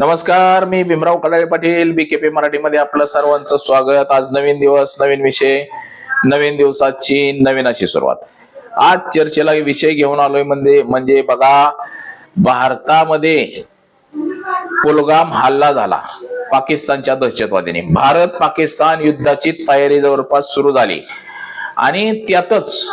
नमस्कार मी भीमराव कडाळे पाटील बीकेपी मराठीमध्ये आपलं सर्वांचं स्वागत. आज नवीन दिवस नवीन विषय नवीन दिवसाची नवीन अशी सुरुवात. आज चर्चेला विषय घेऊन आलोय म्हणजे म्हणजे बघा भारतामध्ये पुलगाम हल्ला झाला पाकिस्तानच्या दहशतवादीने. भारत पाकिस्तान युद्धाची तयारी जवळपास सुरू झाली. आणि त्यातच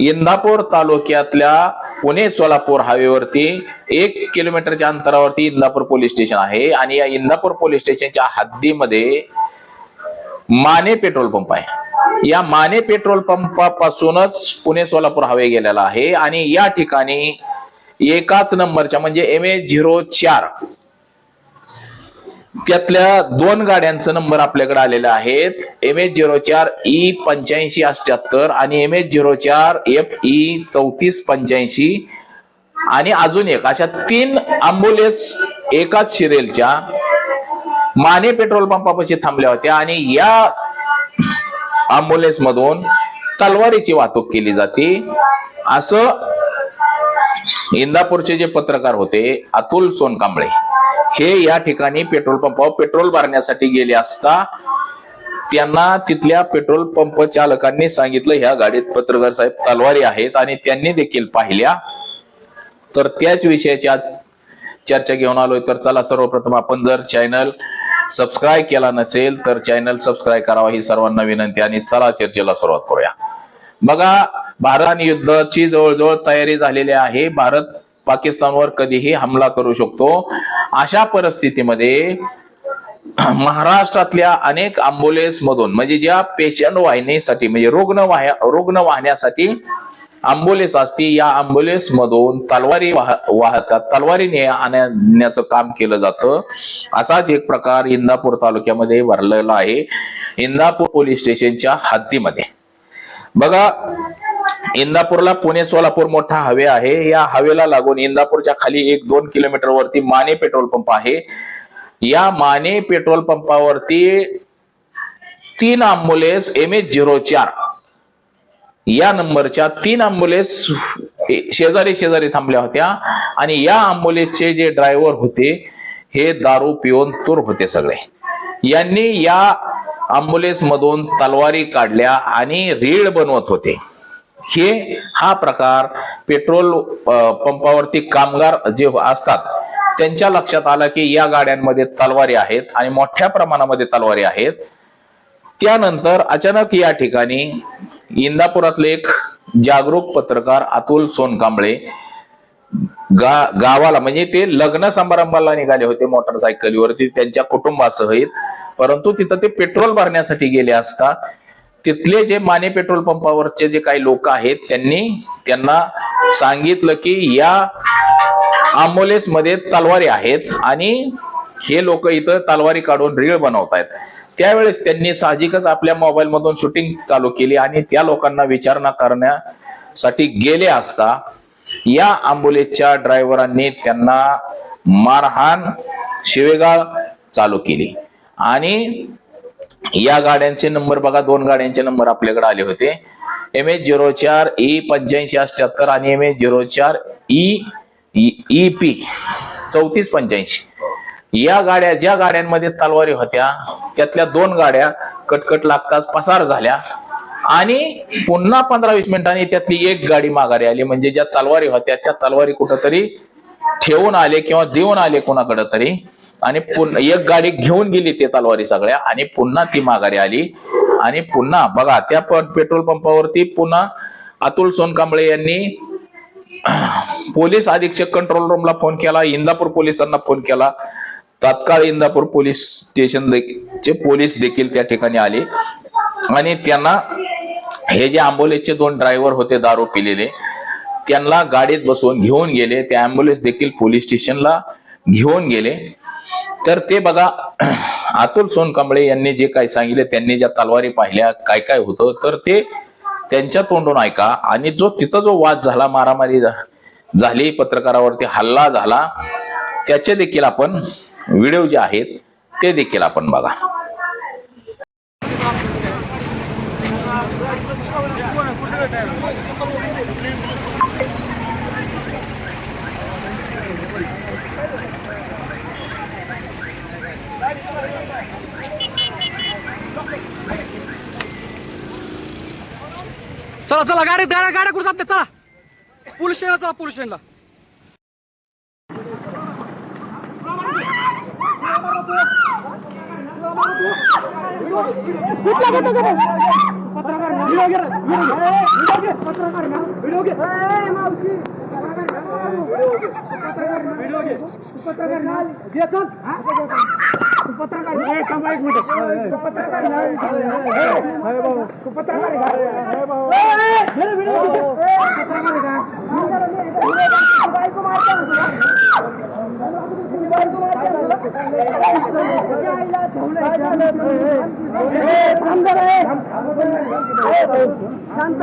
इंदापूर तालुक्यातल्या पुणे सोलापूर हायवेवरती एक किलोमीटरच्या अंतरावरती इंदापूर पोलीस स्टेशन आहे आणि या इंदापूर पोलीस स्टेशनच्या हद्दीमध्ये माने पेट्रोल पंप आहे. या माने पेट्रोल पंपापासूनच पुणे सोलापूर हायवे गेलेला आहे आणि या ठिकाणी एकाच नंबरच्या म्हणजे एम ए झिरो चार त्यातल्या दोन गाड्यांचा नंबर आपल्याकडे आलेला आहेत एम एच झिरो चार ई पंच्याऐंशी अठ्याहत्तर आणि एम एच झिरो चार एफ ई चौतीस पंच्याऐंशी. आणि अजून एक अशा तीन अँब्युलन्स एकाच शिरेलच्या माने पेट्रोल पंपापाशी थांबल्या होत्या आणि या अँब्युलन्स मधून तलवारीची वाहतूक केली जाते. असं इंदापूरचे जे पत्रकार होते अतुल सोनकांबळे. हे या ठिकाणी पेट्रोल पंपावर पेट्रोल भरण्यासाठी गेले असता त्यांना तिथल्या पेट्रोल पंप चालकांनी सांगितलं ह्या गाडीत पत्रकार साहेब तलवारी आहेत आणि त्यांनी देखील पाहिल्या. तर त्याच विषयाच्या चर्चा घेऊन आलोय. तर चला सर्वप्रथम आपण जर चॅनल सबस्क्राईब केला नसेल तर चॅनल सबस्क्राईब करावा ही सर्वांना विनंती आणि चला चर्चेला सुरुवात करूया. बघा भारत आणि युद्धाची जवळजवळ तयारी झालेली आहे. भारत पाकिस्तानवर कधीही हमला करू शकतो. अशा परिस्थितीमध्ये महाराष्ट्रातल्या अनेक अँब्युलन्स मधून म्हणजे ज्या पेशंट वाहिनीसाठी म्हणजे रुग्ण वाह रुग्ण वाहण्यासाठी अँब्युलन्स असती या अँब्युलन्स मधून तलवारी वाह वाहतात तलवारीने आणण्याचं काम केलं जातं. असाच एक प्रकार इंदापूर तालुक्यामध्ये भरलेला आहे इंदापूर पोलीस स्टेशनच्या हद्दीमध्ये. बघा इंदापूरला पुणे सोलापूर मोठा हवे आहे. या हवेला लागून इंदापूरच्या खाली एक दोन किलोमीटर वरती माने पेट्रोल पंप आहे. या माने पेट्रोल पंपावरती तीन अँब्युलन्स एम एच झिरो चार. या नंबरच्या तीन अँब्युलन्स शेजारी शेजारी थांबल्या होत्या आणि या अँब्युलन्सचे जे ड्रायव्हर होते हे दारू पिऊन तूर होते सगळे. यांनी या अँब्युलन्स मधून तलवारी काढल्या आणि रीळ बनवत होते. हे हा प्रकार पेट्रोल पंपावरती कामगार जे असतात त्यांच्या लक्षात आलं की या गाड्यांमध्ये तलवारी आहेत आणि मोठ्या प्रमाणामध्ये तलवारी आहेत. त्यानंतर अचानक या ठिकाणी इंदापुरातले एक जागरूक पत्रकार अतुल सोनकांबळे गा गावाला म्हणजे ते लग्न समारंभाला निघाले होते मोटरसायकलीवरती त्यांच्या कुटुंबासहित. परंतु तिथं ते पेट्रोल भरण्यासाठी गेले असता तिथले जे माने पेट्रोल पंपावरचे जे काही लोक आहेत त्यांनी त्यांना सांगितलं की या आंबोलेस मध्ये तलवारी आहेत आणि हे लोक इथं तलवारी काढून रीळ आहेत त्यावेळेस त्यांनी साहजिकच आपल्या मोबाईल मधून शूटिंग चालू केली आणि त्या लोकांना विचारणा करण्यासाठी गेले असता या आंबोलेसच्या ड्रायव्हरांनी त्यांना मारहाण शिवेगाळ चालू केली. आणि या गाड्यांचे नंबर बघा दोन गाड्यांचे नंबर आपल्याकडे आले होते. एम एच झिरो चार ई पंच्याऐंशी अठ्याहत्तर आणि एम एच झिरो चार ई ई पी चौतीस पंच्याऐंशी. या गाड्या ज्या गाड्यांमध्ये तलवारी होत्या त्यातल्या दोन गाड्या कटकट लागताच पसार झाल्या. आणि पुन्हा पंधरा वीस मिनिटांनी त्यातली एक गाडी माघारी आली. म्हणजे ज्या तलवारी होत्या त्या तलवारी कुठंतरी ठेवून आले किंवा देऊन आले कोणाकडे तरी. आणि पुन्हा एक गाडी घेऊन गेली ते तलवारी सगळ्या आणि पुन्हा ती माघारी आली. आणि पुन्हा बघा त्या पण पेट्रोल पंपावरती पुन्हा अतुल सोनकांबळे यांनी पोलीस अधीक्षक कंट्रोल रूमला फोन केला इंदापूर पोलिसांना फोन केला. तात्काळ इंदापूर पोलीस स्टेशन चे पोलीस देखील त्या ठिकाणी आले. आणि त्यांना हे जे अँब्युलन्सचे दोन ड्रायव्हर होते दारू पिलेले त्यांना गाडीत बसवून घेऊन गेले. ते अँब्युलन्स देखील पोलीस स्टेशनला घेऊन गेले. तर ते बघा अतुल सोनकांबळे यांनी जे काही सांगितले त्यांनी ज्या तलवारी पाहिल्या काय काय होतं तर ते त्यांच्या तोंडून ऐका. आणि जो तिथं जो वाद झाला मारामारी झा- झाली पत्रकारावरती हल्ला झाला त्याचे देखील आपण व्हिडिओ जे आहेत ते देखील आपण बघा. चला चला गाडी गाड्या गाड्या कुठं जाते चला पोलीस स्टेशनला चला पोलीस स्टेशनला पत्रकार पत्रकार आहे थांबा एक मिनिट तू पत्रकार आहे तू पत्रकार आहे शांत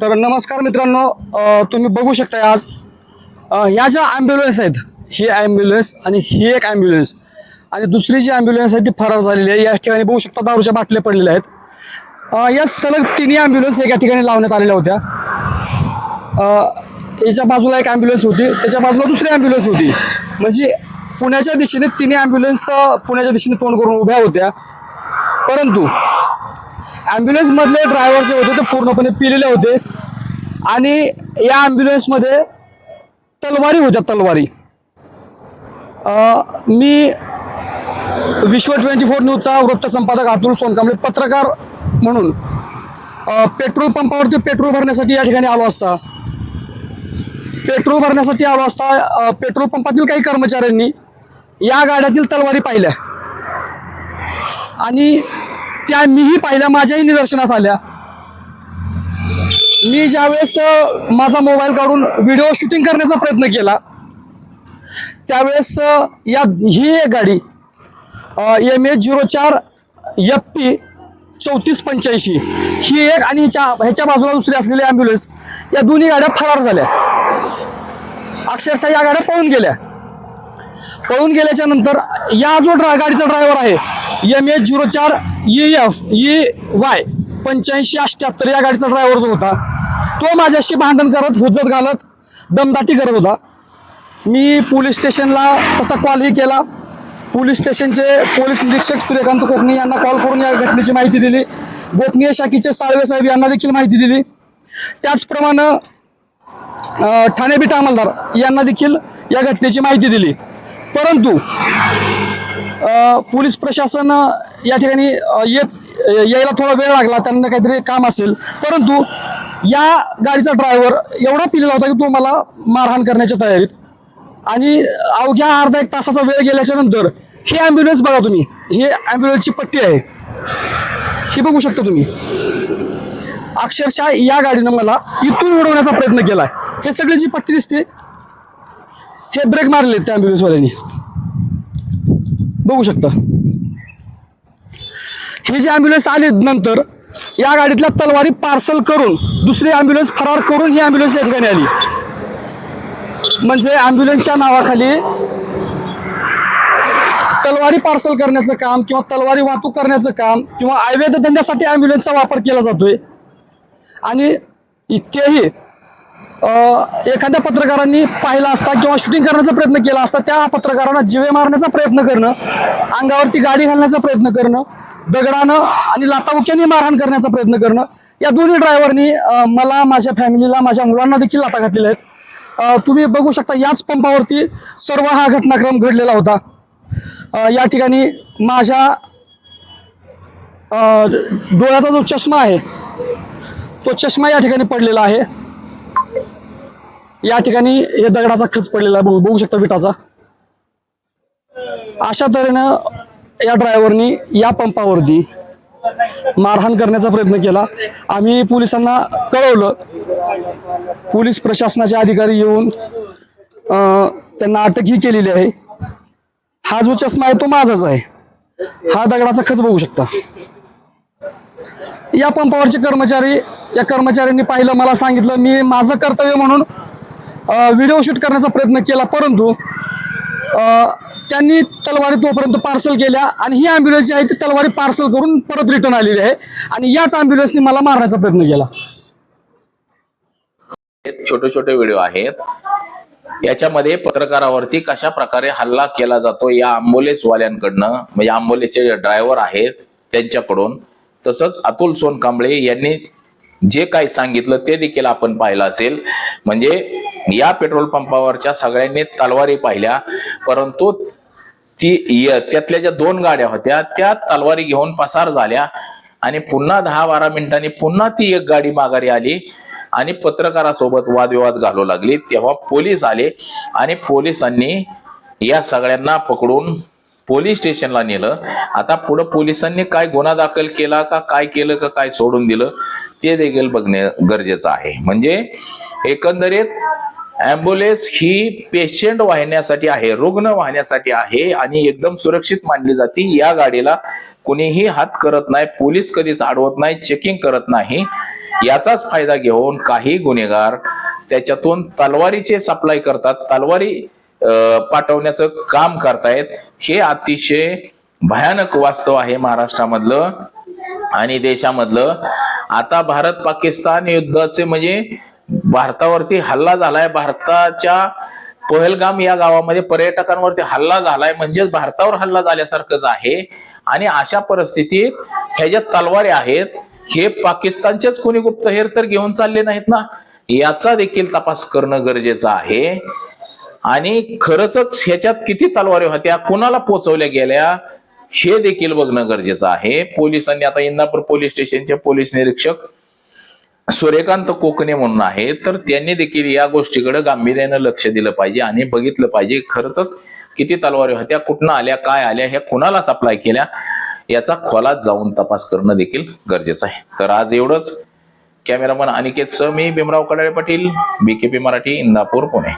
तर नमस्कार मित्रांनो अ, तुम्ही बघू शकता आज अ, ह्या ज्या ॲम्ब्युलन्स आहेत ही ॲम्ब्युलन्स आणि ही एक ॲम्ब्युलन्स आणि दुसरी जी ॲम्ब्युलन्स आहे ती फरार झालेली आहे. या ठिकाणी बघू शकता दारूच्या बाटल्या पडलेल्या आहेत. अ, या सलग तिन्ही ॲम्ब्युलन्स एका ठिकाणी लावण्यात आलेल्या होत्या. अ, याच्या बाजूला एक ॲम्ब्युलन्स होती त्याच्या बाजूला दुसरी ॲम्ब्युलन्स होती. म्हणजे पुण्याच्या दिशेने तिन्ही ॲम्ब्युलन्स पुण्याच्या दिशेने तोंड करून उभ्या होत्या. परंतु ॲम्ब्युलन्स मधले ड्रायव्हर जे होते ते पूर्णपणे पिलेले होते. आणि या ॲम्ब्युलन्समध्ये तलवारी होत्या तलवारी. मी विश्व ट्वेंटी फोर न्यूजचा वृत्तसंपादक अतुल सोनकांबळे पत्रकार म्हणून पेट्रोल पंपावरती पेट्रोल भरण्यासाठी या ठिकाणी आलो असता. पेट्रोल भरण्यासाठी आलो असता पेट्रोल पंपातील काही कर्मचाऱ्यांनी या गाड्यातील तलवारी पाहिल्या. आणि त्या मीही पाहिल्या माझ्याही निदर्शनास आल्या. मी ज्यावेळेस माझा मोबाईल काढून व्हिडिओ शूटिंग करण्याचा प्रयत्न केला त्यावेळेस या ही एक गाडी एम ए झिरो चार एफ पी चौतीस पंच्याऐंशी ही एक आणि ह्याच्या ह्याच्या बाजूला दुसरी असलेली ॲम्ब्युलन्स या दोन्ही गाड्या फरार झाल्या. अक्षरशः या गाड्या पळून गेल्या. पळून गेल्याच्यानंतर या जो ड्रा गाडीचा ड्रायव्हर आहे एम एच झिरो चार ई एफ ई वाय पंच्याऐंशी अठ्ठ्याहत्तर या गाडीचा ड्रायव्हर जो होता तो माझ्याशी भांडण करत हुज्जत घालत दमदाटी करत होता. मी पोलीस स्टेशनला तसा कॉलही केला. पोलीस स्टेशनचे पोलीस निरीक्षक सूर्यकांत कोकणे यांना कॉल करून या घटनेची माहिती दिली. गोपनीय शाखेचे साळवे साहेब यांना देखील माहिती दिली. त्याचप्रमाणे ठाणे बिटा अंमलदार यांना देखील या घटनेची माहिती दिली. परंतु पोलीस प्रशासन या ठिकाणी येत यायला थोडा वेळ लागला त्यांना काहीतरी काम असेल. परंतु या गाडीचा ड्रायव्हर एवढा पिलेला होता की तो मला मारहाण करण्याच्या तयारीत. आणि अवघ्या अर्धा एक तासाचा वेळ गेल्याच्यानंतर ही ॲम्ब्युलन्स बघा तुम्ही. हे ॲम्ब्युलन्सची पट्टी आहे. ही बघू शकता तुम्ही. अक्षरशः या गाडीनं मला इथून उडवण्याचा प्रयत्न केलाय. हे सगळी जी पट्टी दिसते हे ब्रेक मारले त्या ॲम्ब्युलन्सवाल्यांनी बघू शकता. हे जे ॲम्ब्युलन्स आले नंतर या गाडीतल्या तलवारी पार्सल करून दुसरी ॲम्ब्युलन्स फरार करून ही ॲम्ब्युलन्स या ठिकाणी आली. म्हणजे ॲम्ब्युलन्सच्या नावाखाली तलवारी पार्सल करण्याचं काम किंवा तलवारी वाहतूक करण्याचं काम किंवा अवैध धंद्यासाठी ॲम्ब्युलन्सचा वापर केला जातोय. आणि इतकेही एखाद्या पत्रकारांनी पाहिला असता किंवा शूटिंग करण्याचा प्रयत्न केला असता त्या पत्रकारांना जिवे मारण्याचा प्रयत्न करणं अंगावरती गाडी घालण्याचा प्रयत्न करणं दगडानं आणि लाताबुक्याने मारहाण करण्याचा प्रयत्न करणं या दोन्ही ड्रायव्हरनी मला माझ्या फॅमिलीला माझ्या मुलांना देखील लाथा घातलेल्या आहेत. तुम्ही बघू शकता याच पंपावरती सर्व हा घटनाक्रम घडलेला होता. या ठिकाणी माझ्या डोळ्याचा जो चष्मा आहे तो चष्मा या ठिकाणी पडलेला आहे. या ठिकाणी हे दगडाचा खच पडलेला आहे बघू शकता विटाचा. अशा तऱ्हेनं या ड्रायव्हरनी या पंपावरती मारहाण करण्याचा प्रयत्न केला. आम्ही पोलिसांना कळवलं. पोलीस प्रशासनाचे अधिकारी येऊन त्यांना अटकही केलेली आहे. हा जो चष्मा आहे तो माझाच आहे. हा दगडाचा खच बघू शकता. या पंपावरचे कर्मचारी या कर्मचाऱ्यांनी पाहिलं मला सांगितलं मी माझं कर्तव्य म्हणून व्हिडिओ शूट करण्याचा प्रयत्न केला परंतु त्यांनी तलवारी तोपर्यंत पार्सल केल्या आणि ही ॲम्ब्युलन्स जी आहे ती तलवारी पार्सल करून परत रिटर्न आलेली आहे. आणि याच ॲम्ब्युलन्सनी मला मारण्याचा प्रयत्न केला. छोटे छोटे व्हिडिओ आहेत. याच्यामध्ये पत्रकारावरती कशा प्रकारे हल्ला केला जातो या आंबोलेसवाल्यांकडनं म्हणजे आंबोलेचे ड्रायव्हर आहेत त्यांच्याकडून. तसंच अतुल सोनकांबळे यांनी जे काही सांगितलं ते देखील आपण पाहिलं असेल. म्हणजे या पेट्रोल पंपावरच्या सगळ्यांनी तलवारी पाहिल्या. परंतु ती य- त्यातल्या ज्या दोन गाड्या होत्या त्या तलवारी घेऊन पसार झाल्या. आणि पुन्हा दहा बारा मिनिटांनी पुन्हा ती एक गाडी माघारी आली. आणि पत्रकारासोबत वादविवाद घालू लागली. तेव्हा पोलीस आले. आणि पोलिसांनी या सगळ्यांना पकडून पोलीस स्टेशनला नेलं. आता पुढे पोलिसांनी काय गुन्हा दाखल केला का काय केलं का काय सोडून दिलं ते देखील बघणे गरजेचं आहे. म्हणजे एकंदरीत ॲम्ब्युलन्स ही पेशंट वाहण्यासाठी आहे रुग्ण वाहण्यासाठी आहे आणि एकदम सुरक्षित मानली जाते. या गाडीला कुणीही हात करत नाही पोलीस कधीच अडवत नाही चेकिंग करत नाही. याचाच फायदा घेऊन काही गुन्हेगार त्याच्यातून तलवारीचे सप्लाय करतात. तलवारी पाठवण्याचं काम करतायत. हे अतिशय भयानक वास्तव आहे महाराष्ट्रामधलं आणि देशामधलं. आता भारत पाकिस्तान युद्धाचे म्हणजे भारतावरती हल्ला झालाय. भारताच्या पहलगाम या गावामध्ये पर्यटकांवरती हल्ला झालाय. म्हणजेच भारतावर हल्ला झाल्यासारखंच आहे. आणि अशा परिस्थितीत ह्या ज्या तलवारी आहेत हे पाकिस्तानचेच कोणी गुप्तहेर तर घेऊन चालले नाहीत ना? याचा देखील तपास करणं गरजेचं आहे. आणि खरंच ह्याच्यात किती तलवारी होत्या? कुणाला पोचवल्या गेल्या? हे देखील बघणं गरजेचं आहे. पोलिसांनी आता इंदापूर पोलीस स्टेशनचे पोलीस निरीक्षक सूर्यकांत कोकणे म्हणून आहे तर त्यांनी देखील या गोष्टीकडे गांभीर्यानं लक्ष दिलं पाहिजे आणि बघितलं पाहिजे खरंच किती तलवारी होत्या कुठनं आल्या काय आल्या ह्या कुणाला सप्लाय केल्या याचा खोलात जाऊन तपास करणं देखील गरजेचं आहे. तर आज एवढंच. कॅमेरामन अनिकेत स मी भीमराव कडाळे पाटील बीकेपी मराठी इंदापूर पुणे.